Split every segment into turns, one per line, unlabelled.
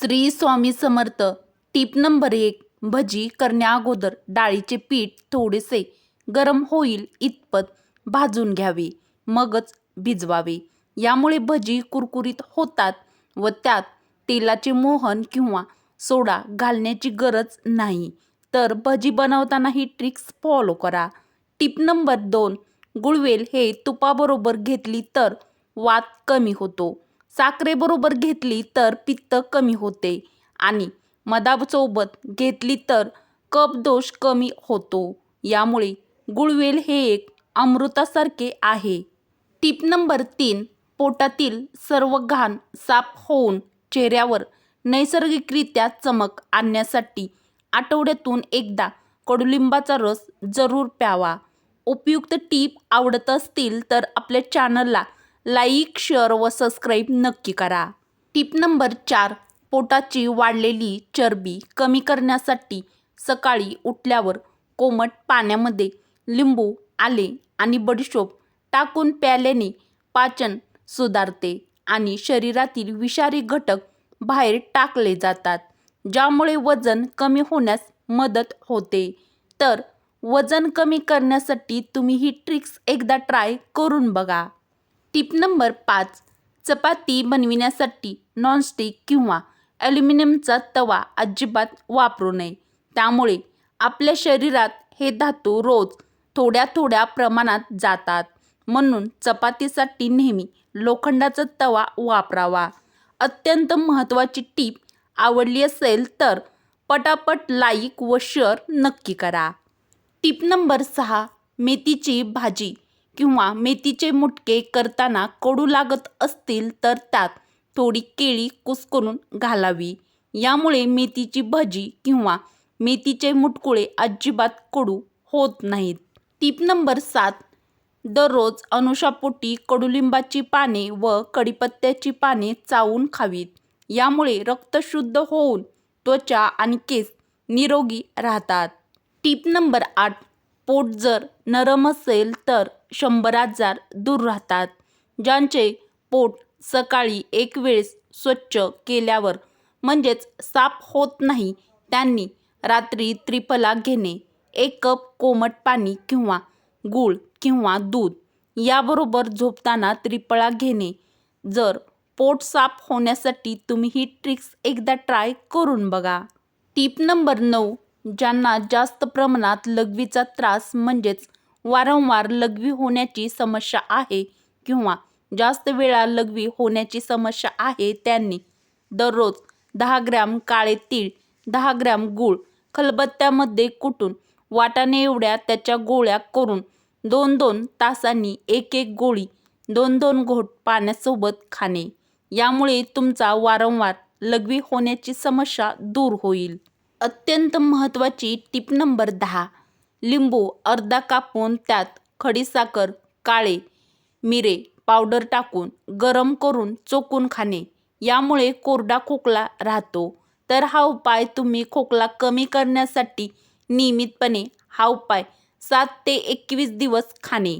श्री स्वामी समर्थ. टीप number एक भजी करण्याअगोदर डाळीचे पीठ थोडेसे गरम होईल इतपत भाजून घ्यावे मगच भिजवावे. यामुळे भजी कुरकुरीत होतात व त्यात तेलाचे मोहन किंवा सोडा घालण्याची गरज नाही. तर भजी बनवताना ही ट्रिक्स फॉलो करा. टिप नंबर दोन गुळवेल हे तुपाबरोबर घेतली तर वात कमी होतो. साखरेबरोबर घेतली तर पित्त कमी होते आणि मधासोबत घेतली तर कप दोष कमी होतो. यामुळे गुळवेल हे एक अमृतासारखे आहे. टिप नंबर तीन पोटातील सर्व घाण साफ होऊन चेहऱ्यावर नैसर्गिकरित्या चमक आणण्यासाठी आठवड्यातून एकदा कडुलिंबाचा रस जरूर प्यावा. उपयुक्त टीप आवडत असतील तर आपल्या चॅनलला लाईक शेअर व सबस्क्राईब नक्की करा. टीप नंबर चार पोटाची वाढलेली चरबी कमी करण्यासाठी सकाळी उठल्यावर कोमट पाण्यामध्ये लिंबू आले आणि बडीशोप टाकून प्याल्याने पाचन सुधारते आणि शरीरातील विषारी घटक बाहेर टाकले जातात ज्यामुळे वजन कमी होण्यास मदत होते. तर वजन कमी करण्यासाठी तुम्ही ही ट्रिक्स एकदा ट्राय करून बघा. टिप नंबर पाच चपाती बनविण्यासाठी नॉनस्टिक किंवा ॲल्युमिनियमचा तवा अजिबात वापरू नये. त्यामुळे आपल्या शरीरात हे धातू रोज थोड्या थोड्या प्रमाणात जातात. म्हणून चपातीसाठी नेहमी लोखंडाचा तवा वापरावा. अत्यंत महत्त्वाची टीप आवडली असेल तर पटापट लाईक व शेअर नक्की करा. टीप नंबर सहा मेथीची भाजी. किंवा मेथीचे मुटके करताना कडू लागत असतील तर त्यात थोडी केळी कुस्करून घालावी. यामुळे मेथीची भजी किंवा मेथीचे मुटकुळे अजिबात कडू होत नाहीत. टीप नंबर सात. दररोज अनुषापोटी कडुलिंबाची पाने व कडीपत्त्याची पाने चावून खावीत. यामुळे रक्त शुद्ध होऊन त्वचा आणि केस निरोगी राहतात. टीप नंबर आठ. पोट जर नरम असेल तर शंभर आजार दूर राहतात ज्यांचे पोट सकाळी एक वेळेस स्वच्छ केल्यावर म्हणजेच साफ होत नाही त्यांनी रात्री त्रिफला घेणे एक कप कोमट पाणी किंवा गूळ किंवा दूध याबरोबर झोपताना त्रिफळा घेणे. जर पोट साफ होण्यासाठी तुम्ही ही ट्रिक्स एकदा ट्राय करून बघा. टीप नंबर नऊ ज्यांना जास्त प्रमाणात लघवीचा त्रास म्हणजेच वारंवार लघवी होण्याची समस्या आहे किंवा जास्त वेळा लघवी होण्याची समस्या आहे त्यांनी दररोज दहा ग्रॅम काळे तीळ दहा ग्रॅम गूळ खलबत्त्यामध्ये कुटून वाटाणे एवढ्या त्याच्या गोळ्या करून दोन दोन तासांनी एक एक गोळी दोन दोन घोट पाण्यासोबत खाणे. यामुळे तुमचा वारंवार लघवी होण्याची समस्या दूर होईल. अत्यंत महत्त्वाची टीप नंबर दहा. लिंबू अर्धा कापून त्यात खडीसाखर काळे मिरे पावडर टाकून गरम करून चोकून खाणे. यामुळे कोरडा खोकला राहतो. तर हा उपाय तुम्ही खोकला कमी करण्यासाठी नियमितपणे हा उपाय सात ते एकवीस दिवस खाणे.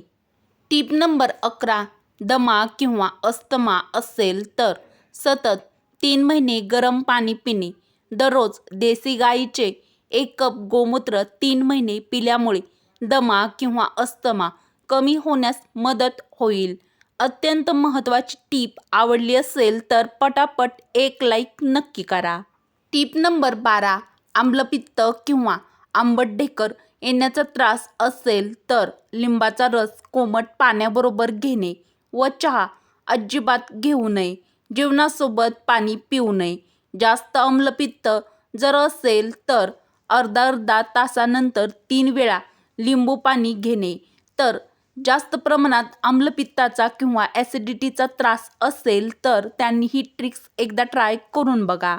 टीप नंबर अकरा दमा किंवा अस्थमा असेल तर सतत तीन महिने गरम पाणी पिणे. दररोज देसी गाईचे एक कप गोमूत्र तीन महिने पिल्यामुळे दमा किंवा अस्थमा कमी होण्यास मदत होईल. अत्यंत महत्त्वाची टीप आवडली असेल तर पटापट एक लाईक नक्की करा. टीप नंबर बारा आम्लपित्त किंवा आंबट ढेकर येण्याचा त्रास असेल तर लिंबाचा रस कोमट पाण्याबरोबर घेणे व चहा अजिबात घेऊ नये. जेवणासोबत पाणी पिऊ नये. जास्त आम्लपित्त जर असेल तर अर्धा अर्धा तासानंतर तीन वेळा लिंबू पाणी घेणे. तर जास्त प्रमाणात आम्लपित्ताचा किंवा ॲसिडिटीचा त्रास असेल तर त्यांनी ही ट्रिक्स एकदा ट्राय करून बघा.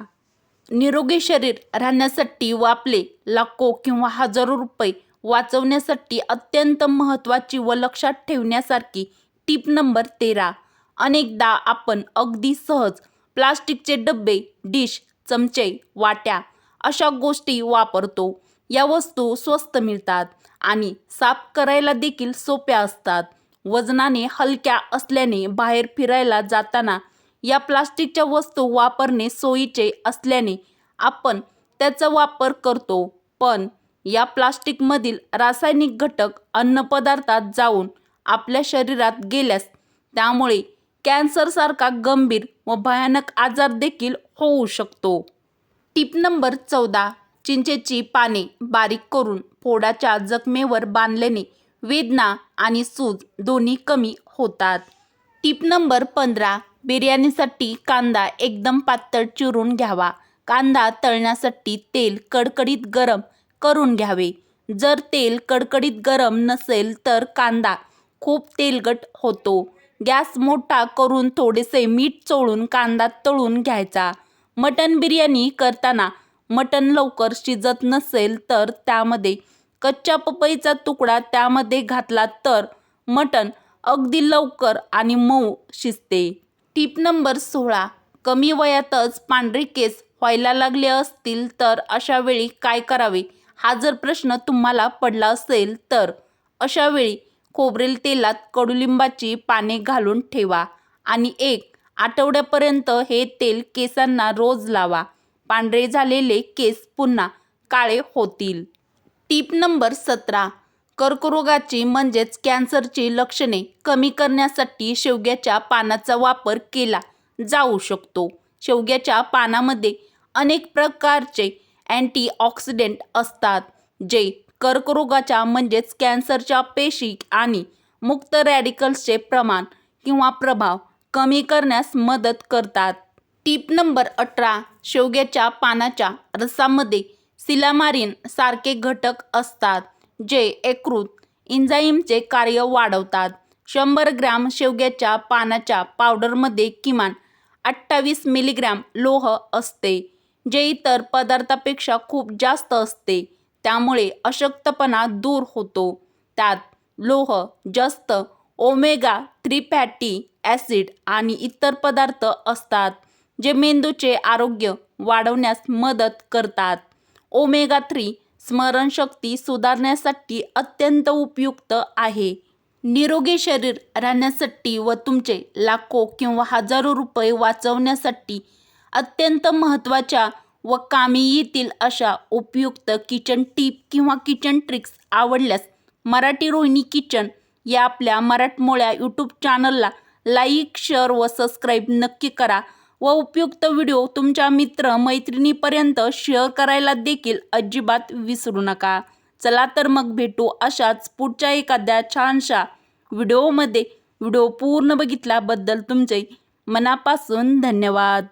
निरोगी शरीर राहण्यासाठी व आपले लाखो किंवा हजारो रुपये वाचवण्यासाठी अत्यंत महत्त्वाची व लक्षात ठेवण्यासारखी टीप नंबर तेरा. अनेकदा आपण अगदी सहज प्लास्टिकचे डबे डिश चमचे वाट्या अशा गोष्टी वापरतो. या वस्तू स्वस्त मिळतात आणि साफ करायला देखील सोप्या असतात. वजनाने हलक्या असल्याने बाहेर फिरायला जाताना या प्लास्टिकच्या वस्तू वापरणे सोयीचे असल्याने आपण त्याचा वापर करतो. पण या प्लास्टिकमधील रासायनिक घटक अन्नपदार्थात जाऊन आपल्या शरीरात गेल्यास त्यामुळे कॅन्सरसारखा गंभीर व भयानक आजार देखील होऊ शकतो. टिप नंबर चौदा. चिंचेची पाने बारीक करून फोडाच्या जखमेवर बांधल्याने वेदना आणि सूज दोन्ही कमी होतात. टिप नंबर पंधरा. बिर्याणीसाठी कांदा एकदम पातळ चिरून घ्यावा. कांदा तळण्यासाठी तेल कडकडीत गरम करून घ्यावे. जर तेल कडकडीत गरम नसेल तर कांदा खूप तेलकट होतो. गॅस मोठा करून थोडेसे मीठ चोळून कांदा तळून घ्यायचा. मटण बिर्याणी करताना मटण लवकर शिजत नसेल तर त्यामध्ये कच्च्या पपईचा तुकडा त्यामध्ये घातला तर मटण अगदी लवकर आणि मऊ शिजते. टीप नंबर सोळा. कमी वयातच पांढरे केस व्हायला लागले असतील तर अशा वेळी काय करावे? हा जर प्रश्न तुम्हाला पडला असेल तर अशा वेळी खोबरेल तेलात कडुलिंबाची पाने घालून ठेवा आणि एक आठवड्यापर्यंत हे तेल केसांना रोज लावा. पांढरे झालेले केस पुन्हा काळे होतील. टीप नंबर सतरा. कर्करोगाची म्हणजेच कॅन्सरची लक्षणे कमी करण्यासाठी शेवग्याच्या पानाचा वापर केला जाऊ शकतो. शेवग्याच्या पानामध्ये अनेक प्रकारचे अँटीऑक्सिडेंट असतात जे कर्करोगाच्या म्हणजेच कॅन्सरच्या पेशी आणि मुक्त रॅडिकल्सचे प्रमाण किंवा प्रभाव कमी करण्यास मदत करतात. टीप नंबर अठरा शेवग्याच्या पानाच्या रसामध्ये सिलामारिन सारखे घटक असतात जे एकृत इन्झाईमचे कार्य वाढवतात. शंभर ग्रॅम शेवग्याच्या पानाच्या पावडरमध्ये किमान अठ्ठावीस मिलीग्रॅम लोह असते जे इतर पदार्थापेक्षा खूप जास्त असते. त्यामुळे अशक्तपणा दूर होतो. त्यात लोह जास्त ओमेगा थ्री फॅटी ॲसिड आणि इतर पदार्थ असतात जे मेंदूचे आरोग्य वाढवण्यास मदत करतात. ओमेगा थ्री स्मरणशक्ती सुधारण्यासाठी अत्यंत उपयुक्त आहे. निरोगी शरीर राहण्यासाठी व तुमचे लाखो किंवा हजारो रुपये वाचवण्यासाठी अत्यंत महत्त्वाच्या व कामी येतील अशा उपयुक्त किचन टीप किंवा किचन ट्रिक्स आवडल्यास मराठी रोहिणी किचन या आपल्या मराठमोळ्या यूट्यूब चॅनलला लाईक शेअर व सबस्क्राईब नक्की करा व उपयुक्त व्हिडिओ तुमच्या मित्र मैत्रिणीपर्यंत शेअर करायला देखील अजिबात विसरू नका. चला तर मग भेटू अशाच पुढच्या एखाद्या छानशा व्हिडिओमध्ये व्हिडिओ पूर्ण बघितल्याबद्दल तुमचे मनापासून धन्यवाद.